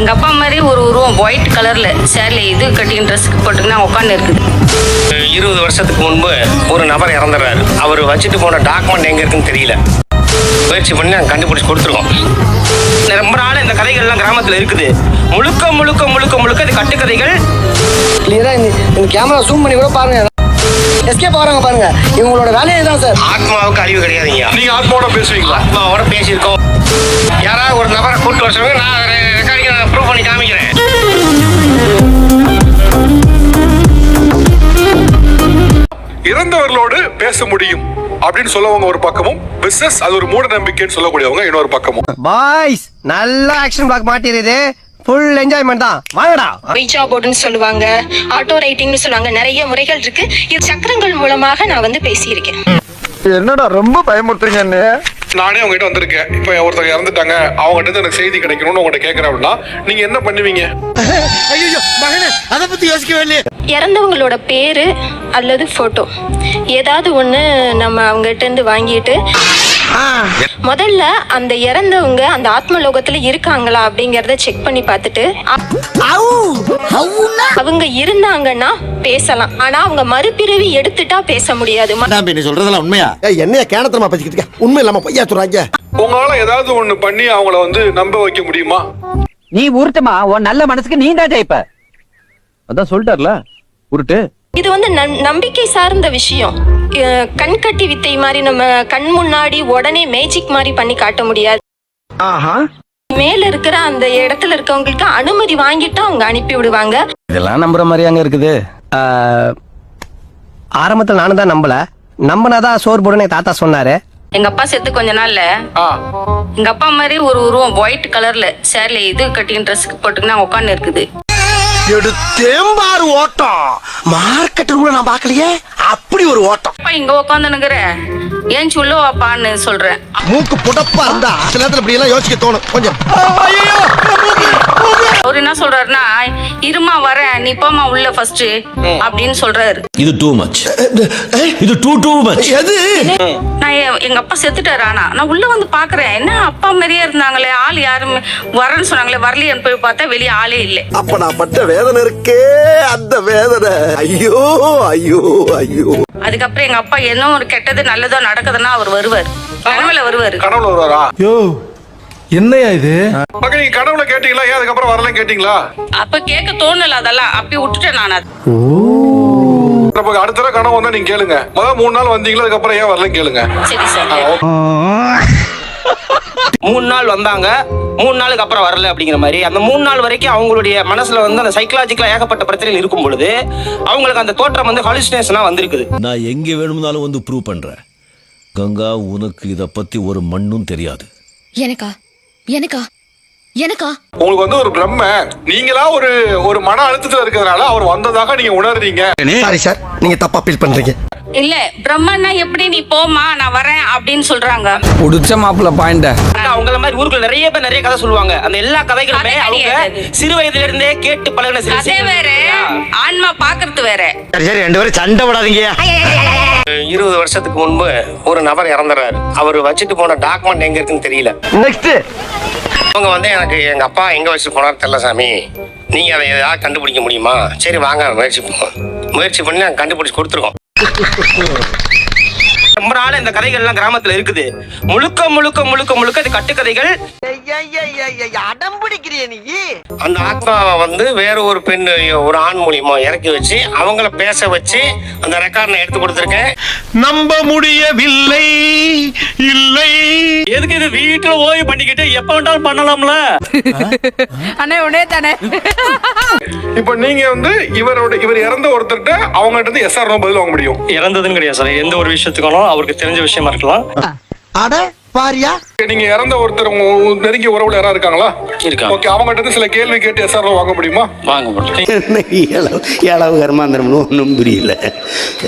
எங்க அப்பா மாதிரி ஒரு உருவம் ஒயிட் கலர்ல சேரீல இது கட்டிங் ட்ரெஸ் போட்டுங்கன்னா உட்காந்து இருக்குது. இருபது வருஷத்துக்கு முன்பு ஒரு நபர் இறந்துடுறாரு. அவர் வச்சுட்டு போன டாக்குமெண்ட் எங்க இருக்குன்னு தெரியல. முயற்சி பண்ணி நாங்கள் கண்டுபிடிச்சு கொடுத்துருக்கோம். ரொம்ப நாள் இந்த கதைகள்லாம் கிராமத்தில் இருக்குது. முழுக்க முழுக்க முழுக்க முழுக்க இது கட்டுக்கதைகள். கிளியரா இந்த கேமரா ஜூம் பண்ணி கூட பாருங்க. எஸ்கேப் ஆகிறாங்க பாருங்க. இவங்களோட வேலையே தான் சார் ஆத்மாவுக்கு அறிவு கிடையாதுங்க நீங்க ஆத்மாவோட பேசுவீங்களா? ஆத்மாவோட பேசியிருக்கோம். யாராவது ஒரு நபரை கூப்பிட்டு வர சொல்லுங்க நான் ரெக்கார்டிங் ப்ரூவ் பண்ணி காமிக்கிறேன் இறந்தவர்களோடு பேச முடியும் அப்படின்னு சொல்லவங்க ஒரு பக்கமும் பிசினஸ் அது ஒரு மூட நம்பிக்கைன்னு சொல்லக்கூடியவங்க இன்னொரு பக்கமும். பாய்ஸ் நல்ல ஆக்ஷன் பிளாக் மாட்டிருது ஃபுல் என்ஜாய்மெண்ட் தான். வாங்கடா. பீச்சா போர்டுன்னு சொல்லுவாங்க. ஆட்டோ ரைட்டிங்னு சொல்லுவாங்க. நிறைய முறைகள் இருக்கு. இது சக்கரங்கள் மூலமாக நான் வந்து பேசியிருக்கேன். என்னடா ரொம்ப பயமுறுத்துறீங்க என்ன நானே உங்ககிட்ட வந்திருக்கேன். இப்போ ஒருத்தங்க இறந்துட்டாங்க அவங்ககிட்ட இருந்து எனக்கு செய்தி கிடைக்கணும்னு உங்ககிட்ட கேட்கறேன் அப்படின்னா நீங்க என்ன பண்ணுவீங்க? ஐயோ மகனே அத பத்தி யோசிக்கவே இல்லையே. இறந்தவங்களோட பேரு அல்லது போட்டோ ஏதாவது ஒண்ணு நம்ம அவங்ககிட்ட இருந்து வாங்கிட்டு முதல்ல அந்த இறந்தவங்க அந்த ஆத்ம லோகத்துல இருக்காங்களா அப்படிங்கறத செக் பண்ணி பார்த்துட்டு அவங்க இருந்தாங்கன்னா பேசலாம். ஆனா அவங்க மறுபிறவி எடுத்துட்டா பேச முடியாது. சொல்றதெல்லாம் உண்மையா? என்னைய கேனத்தனமா பேசிக்கிட்டு? உண்மை இல்லாம பொய்யா சொல்றாங்க? உங்களால ஏதாவது ஒண்ணு பண்ணி அவங்கள வந்து நம்ப வைக்க முடியுமா? நீ உருட்டுமா? உன் நல்ல மனசுக்கு நீ தான் ஜெயிப்ப. அதான் சொல்லிட்டார்ல உருட்டு. இது வந்து நம்பிக்கை சார்ந்த விஷயம். அஹ் கண் கட்டி வித்தை மாதிரி நம்ம கண் முன்னாடி உடனே மேஜிக் மாதிரி பண்ணி காட்ட முடியாது. மேல இருக்கிற அந்த இடத்துல இருக்கவங்களுக்கு அனுமதி வாங்கிட்டு அவங்க அனுப்பி விடுவாங்க. இதெல்லாம் நம்புற மாதிரி அங்க இருக்குது. ஆரம்பத்துல நானும் தான் நம்பல. நம்பினாதான் சோறு போடுன்னு தாத்தா சொன்னாரு. எங்க அப்பா செத்து கொஞ்ச நாள்ல. எங்க அப்பா மாதிரி ஒரு உருவம் ஒயிட் கலர்ல சேரீல இது கட்டிங் ட்ரெஸ் போட்டுங்கன்னா உட்காந்து இருக்குது எடுத்தேம்பாரு ஓட்டம். மார்க்கெட்டு கூட நான் பார்க்கலையே? அப்படி ஒரு ஓட்டம். அப்பா இங்க உட்காந்துனுக்குற ஏன் சொல்லுவாப்பான்னு சொல்றேன். மூக்கு புடப்பா இருந்தா சில நேரத்துல இப்படி எல்லாம் யோசிக்க தோணும். கொஞ்சம். அவர் என்ன சொல்றாருன்னா இருமா வரேன் நீ போமா உள்ள ஃபர்ஸ்ட் அப்படின்னு சொல்றாரு. இது டூ மச் இது டூ டூ மச் எது? நான் எங்க அப்பா செத்துட்டாரு ஆனா நான் உள்ள வந்து பாக்குறேன். என்ன அப்பா மாதிரியே இருந்தாங்களே ஆள் யாருமே வரேன்னு சொன்னாங்களே வரலையேன்னு போய் பார்த்தா வெளியே ஆளே இல்லை. அப்ப நான் பட்ட வேதனை இருக்கே அந்த வேதனை. ஐயோ ஐயோ ஐயோ. அதுக்கப்புறம் எங்க அப்பா என்ன ஒரு கெட்டது நல்லதோ நடக்குதுன்னா அவர் வருவார். கனவுல வருவாரு. கனவுல வருவாரா? யோ. என்னையா இது? மகன் நீங்க கனவுல கேட்டீங்களா? ஏன் அதுக்கப்புறம் வரலன்னு கேட்டீங்களா? அப்ப கேட்க தோணல அதெல்லாம். அப்படி விட்டுட்டேன் நான் அது. அப்ப அடுத்த தடவை கனவு வந்தா நீங்க கேளுங்க. முதல் மூணு நாள் வந்தீங்களா? அதுக்கப்புறம் ஏன் வரலன்னு கேளுங்க. சரி சார். மூணு நாள் வந்தாங்க. மூணு நாளுக்கு அப்புறம் வரல அப்படிங்கிற மாதிரி. அந்த மூணு நாள் வரைக்கும் அவங்களுடைய மனசுல வந்து அந்த சைக்கலாஜிக்கலா ஏகப்பட்ட பிரச்சனைகள் இருக்கும் பொழுது அவங்களுக்கு அந்த தோற்றம் வந்து ஹாலுசினேஷனா வந்திருக்குது. நான் எங்க வேணும்னாலும் வந்து ப்ரூவ் பண்றேன். கங்கா உனக்கு இத பத்தி ஒரு மண்ணும் தெரியாது. எனக்கா? எனக்கா? எனக்கா? உங்களுக்கு வந்து ஒரு பிரம்ம. நீங்களா ஒரு ஒரு மன அழுத்தத்துல இருக்கிறதுனால அவர் வந்ததாக நீங்க உணர்றீங்க. சாரி சார் நீங்க தப்பா ஃபீல் பண்றீங்க. இல்ல பிரம்மன்னா எப்படி நீ போமா நான் வரேன் அப்படின்னு சொல்றாங்க. புடிச்ச மாப்பிள்ள பாயிண்ட அவங்கள மாதிரி ஊருக்குள்ள நிறைய பேர் நிறைய கதை சொல்லுவாங்க. அந்த எல்லா கதைகளுமே கதை அவங்க கிடையாது. சிறு வயதுல இருந்தே கேட்டு பழகின சில அதே விஷயங்கள். வேற இல்லையா? ஆன்மா பாக்குறது வேற. சரி சரி ரெண்டு பேரும் சண்டை விடாதீங்க இருபது வருஷத்துக்கு முன்பு ஒரு நபர் இறந்துடுறாரு அவர் வச்சுட்டு போன டாக்குமெண்ட் எங்க இருக்குன்னு தெரியல. நெக்ஸ்ட் அவங்க வந்து எனக்கு எங்க அப்பா எங்க வச்சுட்டு போனார் தெரியல சாமி. நீங்க அதை ஏதாவது கண்டுபிடிக்க முடியுமா? சரி வாங்க முயற்சி பண்ணுவோம் முயற்சி பண்ணி நாங்கள் கண்டுபிடிச்சு கொடுத்துருக்கோம். ரொம்ப நாள் இந்த கதைகள்லாம் கிராமத்துல இருக்குது. முழுக்க முழுக்க முழுக்க முழுக்க இது கட்டுக்கதைகள். அடம் பிடிக்கிறிய நீ. அந்த ஆத்மாவை வந்து வேற ஒரு பெண் ஒரு ஆண் மூலியமா இறக்கி வச்சு அவங்கள பேச வச்சு அந்த ரெக்கார்ட் நான் எடுத்து கொடுத்துருக்கேன். நம்ப முடியவில்லை. இல்லை. எதுக்கு இது வீட்டுல ஓய்வு பண்ணிக்கிட்டு எப்ப வேண்டாலும் பண்ணலாம்ல? அண்ணே உடனே தானே. இப்ப நீங்க வந்து இவரோட இவர் இறந்த ஒருத்தர்கிட்ட அவங்க இருந்து எஸ்ஆர் நோ பதில் வாங்க முடியும். இறந்ததுன்னு கிடையாது சார். எந்த ஒரு விஷயத்துக்காலும் அவருக்கு தெரிஞ்ச விஷயமா இருக்கலாம். அட பாரியா. நீங்க இறந்த ஒருத்தர் உங்க நெருங்கிய உறவுல யாரா இருக்காங்களா? இருக்காங்க. ஓகே அவங்க கிட்ட இருந்து சில கேள்வி கேட்டு எஸ்ஆர் வாங்க முடியுமா? வாங்க இளவு இளவு கர்மாந்திரம்னு ஒன்றும் புரியல.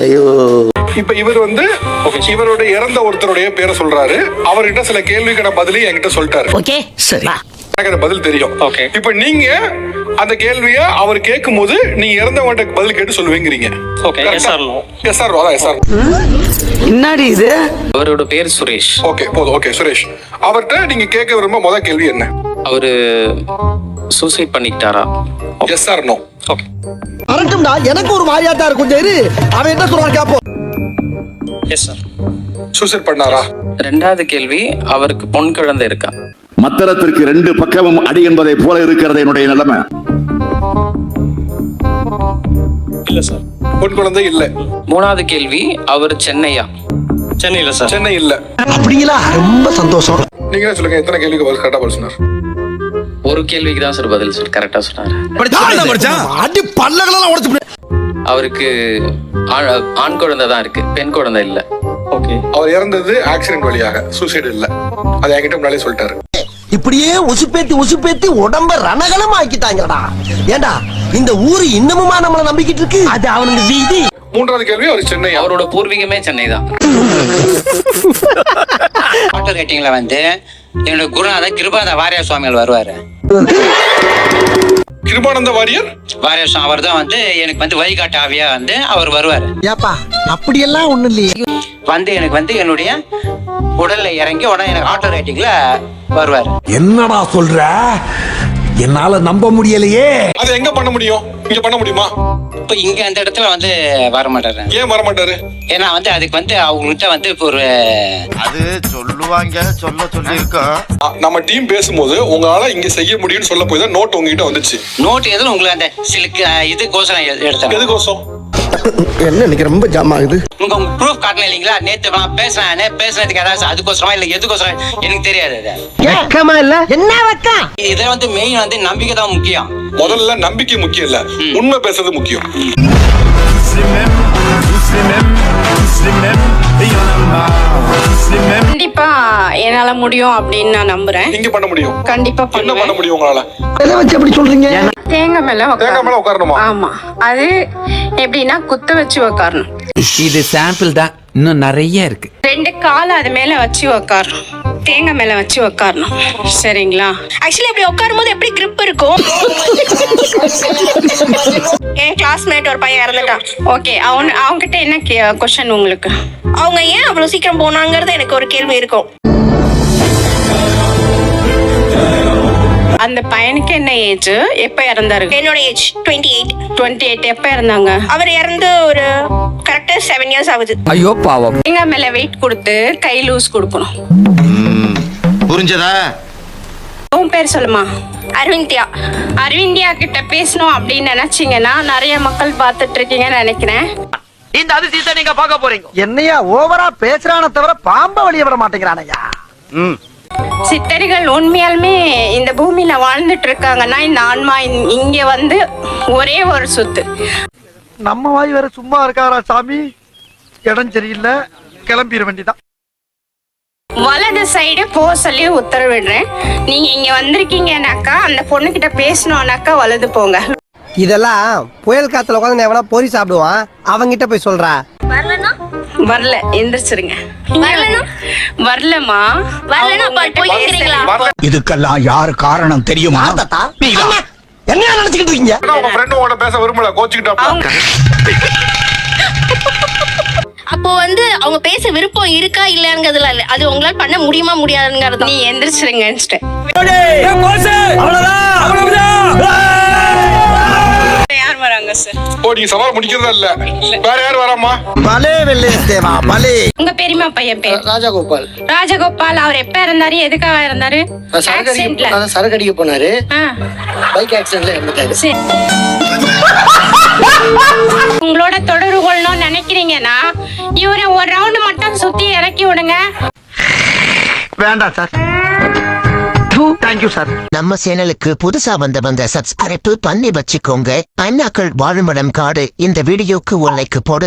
ஐயோ. இப்ப இவர் வந்து இவருடைய இறந்த ஒருத்தருடைய பேரை சொல்றாரு. அவர்கிட்ட சில கேள்விக்கான பதிலையும் என்கிட்ட சொல்லிட்டாரு. சரி. எனக்கு அந்த பதில் தெரியும். Okay. இப்ப நீங்க அந்த கேள்விய அவர் கேட்கும் போது நீங்க இறந்தவன்கிட்ட பதில் கேட்டு சொல்லுவீங்கிறீங்க. Yes or no? Yes or அதான் எஸ்ஆர் என்னடி இது? அவரோட பேர் சுரேஷ். ஓகே போதும். ஓகே சுரேஷ். அவர்கிட்ட நீங்க கேட்க விரும்ப முத கேள்வி என்ன? அவரு சூசைட் பண்ணிக்கிட்டாரா எஸ் ஆர் நோ ஓகே வரட்டும்டா எனக்கு ஒரு மாதிரியா தான் இருக்கும் இரு. அவன் என்ன சொல்றான் கேப்போம். எஸ் சார் சூசைட் பண்ணாரா? ரெண்டாவது கேள்வி அவருக்கு பொன் குழந்தை இருக்கா? மத்தளத்திற்கு ரெண்டு பக்கமும் அடி என்பதை போல இருக்கிறது என்னுடைய நிலைமை. இல்ல சார் பொன் குழந்தை இல்ல. மூணாவது கேள்வி அவர் சென்னையா? சென்னையில சார் சென்னை இல்ல. அப்படிங்களா? ரொம்ப சந்தோஷம். நீங்க சொல்லுங்க எத்தனை கேள்விக்கு பதில் கரெக்டா பதில் சொன்னார்? ஒரு கேள்விக்கு தான் சார் பதில் சார் கரெக்டா சொன்னாரு. அடி பல்லகளெல்லாம் உடச்சு அவருக்கு ஆண் குழந்தை தான் இருக்கு பெண் குழந்தை இல்ல. ஓகே. அவர் இறந்தது ஆக்சிடென்ட் வழியாக சூசைட் இல்ல. அது என்கிட்ட முன்னாலே சொல்லிட்டாரு. இப்படியே உசுப்பேத்தி உசுப்பேத்தி உடம்ப ரணகலம் ஆக்கிட்டாங்கடா ஏண்டா இந்த ஊரு இன்னமுமா நம்மள நம்பிக்கிட்டு இருக்கு? அது அவனுக்கு வீதி. மூன்றாவது கேள்வி அவர் சென்னை அவரோட பூர்வீகமே சென்னை தான். ஆட்டோ ரேட்டிங்ல வந்து? என்னோட குருநாதர் கிருபாத வாரியா சுவாமிகள் வருவாரு. கிருபானந்த வாரியர்? வாரியா சுவாமி அவர் தான் வந்து எனக்கு வந்து வழிகாட்டு ஆவியா வந்து அவர் வருவாரு. ஏப்பா அப்படியெல்லாம் ஒண்ணு இல்லையே. வந்து எனக்கு வந்து என்னுடைய உடல்ல இறங்கி உடனே எனக்கு ஆட்டோ ரேட்டிங்ல வருவாரு. என்னடா சொல்ற? என்னால நம்ப முடியலையே. அதை எங்க பண்ண முடியும்? இங்க பண்ண முடியுமா? இப்போ இங்க அந்த இடத்துல வந்து வர மாட்டாரு ஏன் வர மாட்டாரு ஏன்னா வந்து அதுக்கு வந்து அவங்கள்ட்ட வந்து இப்போ ஒரு அது சொல்லுவாங்க சொல்ல சொல்லி நம்ம டீம் பேசும்போது உங்களால இங்க செய்ய முடியும்னு சொல்ல போய் தான் நோட் உங்ககிட்ட வந்துச்சு. நோட் எதுவும் உங்களுக்கு அந்த சிலுக்கு இது கோசம் எடுத்தாங்க எதுக்கோசம் என்ன இன்னைக்கு ரொம்ப ஜாம் ஆகுது? உங்க ப்ரூஃப் காட்டணும் இல்லைங்களா? நேத்து நான் பேசுனேன் பேசுனதுக்கு ஏதாவது அதுக்கோசரமா இல்ல எதுக்கோசரம்? எனக்கு தெரியாது அது. வெக்கமா இல்ல? என்ன வெக்கம்? வந்து மெயின் வந்து நம்பிக்கை தான் முக்கியம். முதல்ல நம்பிக்கை முக்கியம் இல்ல உண்மை பேசுறது முக்கியம். கண்டிப்பா என்னால முடியும் அப்படின்னு நான் நம்புறேன். இங்க பண்ண முடியும். கண்டிப்பா என்ன பண்ண முடியும் உங்களால? எதை வச்சு எப்படி சொல்றீங்க? தேங்காய் மேல தேங்காய் மேல உட்காரணுமா ஆமா. அது எப்படின்னா குத்த வச்சு உக்காரணும். இது சாம்பிள் தான். இன்னும் நிறைய இருக்கு. ரெண்டு கால் அது மேல வச்சு உக்காரணும். தேங்காய் மேல வச்சு உக்காரணும். சரிங்களா? ஆக்சுவலி இப்படி உட்காரும் போது எப்படி grip இருக்கும்? என் கிளாஸ்மேட் ஒரு பையன் இறந்துட்டான். ஓகே அவன் அவன்கிட்ட என்ன கொஸ்டின் உங்களுக்கு? அவங்க ஏன் அவ்வளவு சீக்கிரம் போனாங்கிறது எனக்கு ஒரு கேள்வி இருக்கும். அந்த பையனுக்கு என்ன ஏஜ் எப்ப இறந்தாரு? என்னோட age twenty eight twenty eight எப்ப இறந்தாங்க? அவர் இறந்து ஒரு கரெக்டா செவன் இயர்ஸ் ஆகுது. ஐயோ பாவம். எங்க மேல வெயிட் கொடுத்து கை லூஸ் கொடுக்கணும். புரிஞ்சதா? உன் பேர் சொல்லுமா? அரவிந்தியா. அரவிந்தியா கிட்ட பேசணும் அப்படின்னு நினைச்சீங்கன்னா நிறைய மக்கள் பார்த்துட்டு இருக்கீங்கன்னு நினைக்கிறேன். இந்த அதிசயத்தை நீங்க பார்க்க போறீங்க. என்னையா ஓவரா பேசுறான தவிர பாம்ப வழிய விட மாட்டேங்கிறானையா? சித்தர்கள் உண்மையாலுமே இந்த பூமியில வாழ்ந்துட்டு இருக்காங்கன்னா இந்த ஆன்மா இங்க- வந்து ஒரே ஒரு சொத்து. நம்ம வாய் வேற சும்மா இருக்காரா சாமி? இடம் சரியில்லை கிளம்பிட வேண்டிதான் வலது சைடு போக சொல்லி உத்தரவிடுறேன். நீங்க இங்க வந்திருக்கீங்கன்னாக்கா அந்த பொண்ணு கிட்ட பேசணும்னாக்கா வலது போங்க. இதெல்லாம் புயல் காத்துல உட்காந்து எவனா பொறி சாப்பிடுவான் அவங்கிட்ட போய் சொல்றா. வரல எந்திரிச்சிருங்க. வரலமா வரலனா இதுக்கெல்லாம் யாரு காரணம் தெரியுமா? என்ன நினைச்சுக்கிட்டு இருக்கீங்க? உங்க ஃப்ரெண்ட் உங்கள்ட்ட பேச விரும்பல கோச்சுக்கிட்டாப்ல அப்போ வந்து அவங்க பேச விருப்பம் இருக்கா இல்லையாங்கிறதுல இல்ல. அது உங்களால பண்ண முடியுமா முடியாதுங்கிறது நீ எந்திரிச்சிருங்க யார் வராங்க சார் ஓ நீங்க சவால் முடிக்கிறதா இல்ல? வேற யார் வராமா பலே வெள்ளே தேவா பலே. உங்க பெரியமா பையன் பேர்? ராஜகோபால். ராஜகோபால் அவர் எப்ப இருந்தாரு எதுக்காக இருந்தாரு சரக்கு ஆக்சிடென்ட்ல அடிக்க சரக்கு அடிக்க போனாரு. பைக் ஆக்சிடென்ட்ல இறந்துட்டாரு. சரி. உங்களோட தொடர்பு கொள்ளணும்னு நினைக்கிறீங்கன்னா இவரை ஒரு ரவுண்ட் மட்டும் சுத்தி இறக்கி விடுங்க. வேண்டாம் சார். தேங்க்யூ சார் நம்ம சேனலுக்கு புதுசா வந்த வந்த சப்ஸ்கிரைப் பண்ணி வச்சுக்கோங்க. அண்ணாக்கள் வாழுமிடம் காடு. இந்த வீடியோக்கு ஒரு லைக் போடு.